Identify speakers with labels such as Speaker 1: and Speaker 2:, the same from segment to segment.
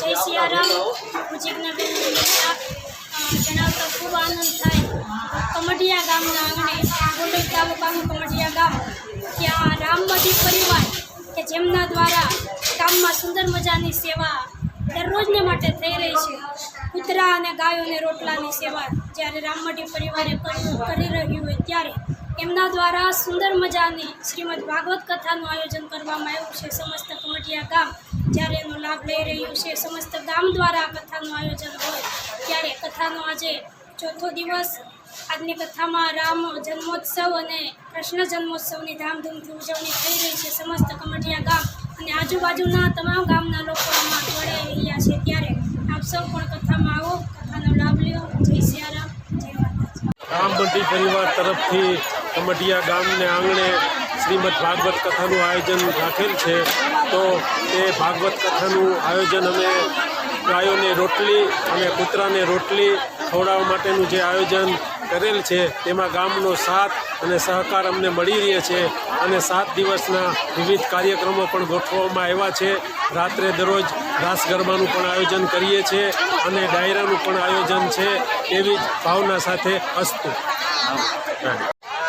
Speaker 1: જય સિયારામ. હું જિજ્ઞાબેન જણાવતા ખૂબ આનંદ થાય. કમઢિયા ગામના આંગણે ગોંડલ તાલુકાનું કમઢિયા ગામ, ત્યાં રામમદી પરિવાર કે જેમના દ્વારા ગામમાં સુંદર મજાની સેવા દરરોજને માટે થઈ રહી છે. કૂતરા અને ગાયોને રોટલાની સેવા જ્યારે રામમડી પરિવારે કરી રહ્યું હોય ત્યારે એમના દ્વારા સુંદર મજાની શ્રીમદ ભાગવત કથાનું આયોજન કરવામાં આવ્યું છે. સમસ્ત કમટિયા ગામ જ્યારે એનો લાભ લઈ રહ્યું છે, સમસ્ત ગામ દ્વારા આ કથાનું આયોજન હોય ત્યારે કથાનો આજે ચોથો દિવસ આજની કથામાં રામ જન્મોત્સવ અને કૃષ્ણ જન્મોત્સવની ધામધૂમથી ઉજવણી થઈ રહી છે. સમસ્ત કમટિયા ગામ અને આજુબાજુના તમામ ગામના લોકો આમાં જોડાઈ રહ્યા છે. ત્યારે આપ સૌ પણ કથામાં આવો, કથાનો લાભ લ્યો. જય સિયારામ.
Speaker 2: રામબંટી પરિવાર તરફથી કમટિયા ગામને આંગણે શ્રીમદ ભાગવત કથાનું આયોજન રાખેલ છે. તો એ ભાગવત કથાનું આયોજન અમે ગાયોને રોટલી અને કૂતરાને રોટલી ખવડાવવા માટેનું જે આયોજન કરેલ છે, તેમાં ગામનો સાથ અને સહકાર અમને મળી રહે છે અને સાત દિવસના વિવિધ કાર્યક્રમો પણ ગોઠવવામાં આવ્યા છે. રાત્રે દરરોજ રાસ ગરબાનું પણ આયોજન કરીએ છીએ અને ડાયરાનું પણ આયોજન છે, એવી જ ભાવના સાથે અસ્તુ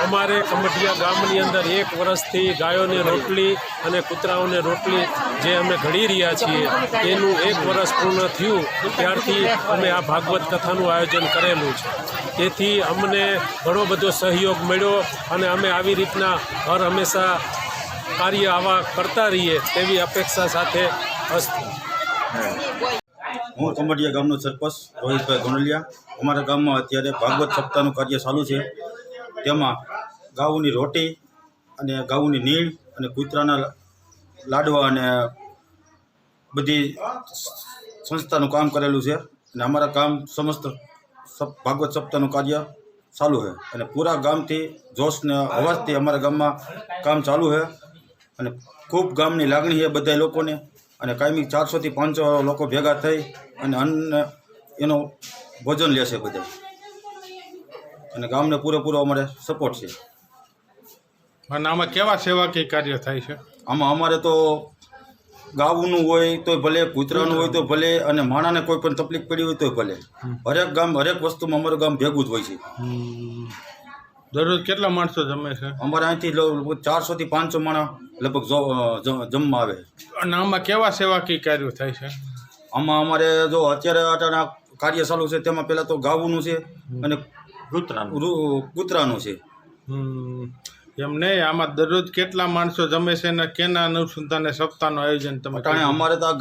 Speaker 2: અમારે કમઠિયા ગામની અંદર એક વર્ષથી ગાયોને રોટલી અને કૂતરાઓને રોટલી જે અમે ઘડી રહ્યા છીએ, તેનું એક વર્ષ પૂર્ણ થયું. ત્યારથી અમે આ ભાગવત કથાનું આયોજન કરેલું છે. તેથી અમને ઘણો બધો સહયોગ મળ્યો અને અમે આવી રીતના હર હંમેશા કાર્ય આવા કરતા રહીએ તેવી અપેક્ષા સાથે અસ્તુ
Speaker 3: હું કમડિયા ગામનો સરપંચ રોહિતભાઈ ગોંડલિયા. અમારા ગામમાં અત્યારે ભાગવત સપ્તાહનું કાર્ય ચાલુ છે. તેમાં ગાઉની રોટી અને ગાઉની નીણ અને કૂતરાના લાડવા અને બધી સંસ્થાનું કામ કરેલું છે. અને અમારા કામ સમસ્ત ભાગવત સપ્તાહનું કાર્ય ચાલુ છે. અને પૂરા ગામથી જોશ ને અવાજથી અમારા ગામમાં કામ ચાલુ છે. અને ખૂબ ગામની લાગણી છે બધા લોકોને. અને કાયમી ચારસોથી પાંચસો લોકો ભેગા થઈ અને અન્ન એનો ભોજન લેશે બધા અને ગામને પૂરેપૂરો અમારે સપોર્ટ છે.
Speaker 4: અને આમાં કેવા સેવાકીય કાર્ય થાય છે?
Speaker 3: આમાં અમારે તો ગાવું હોય તો ભલે કૂતરાનું હોય તો ભલે અને માણાને કોઈ પણ તકલીફ પડી હોય તો ભલે. હરેક ગામ હરેક વસ્તુમાં અમારું ગામ ભેગું જ હોય છે.
Speaker 4: દરરોજ કેટલા માણસો જમે છે?
Speaker 3: અમારે અહીંથી ચારસોથી પાંચસો માણા લગભગ જમવા આવે.
Speaker 4: અને આમાં કેવા સેવાકીય કાર્યો થાય છે?
Speaker 3: આમાં અમારે જો અત્યારે કાર્ય ચાલુ છે તેમાં પહેલાં તો ગાવુંનું છે અને
Speaker 4: કૂતરાનું?
Speaker 3: રૂ- છે.
Speaker 4: એમ નહીં આમાં દરરોજ કેટલા માણસો જમે છે ને કેના અનુસંધાને સપ્તાહનું આયોજન તમે કારણે
Speaker 3: અમારે તો આ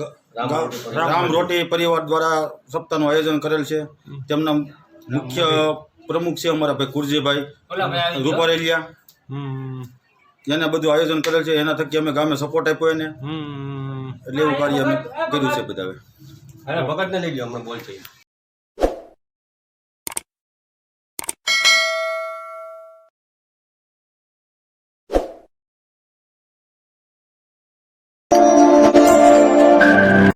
Speaker 3: રામ રોટી પરિવાર. દ્વારા સપ્તાહનું આયોજન કરેલ છે. તેમના મુખ્ય પ્રમુખ છે અમારા ભાઈ કુરજીભાઈ. રૂપારેલિયા એને બધું આયોજન કરેલ છે. એના થકી અમે ગામે સપોર્ટ આપ્યો એને. એટલે એવું કાર્ય અમે કર્યું છે બધા હવે
Speaker 5: ભગતને લઈ લો અમે બોલશે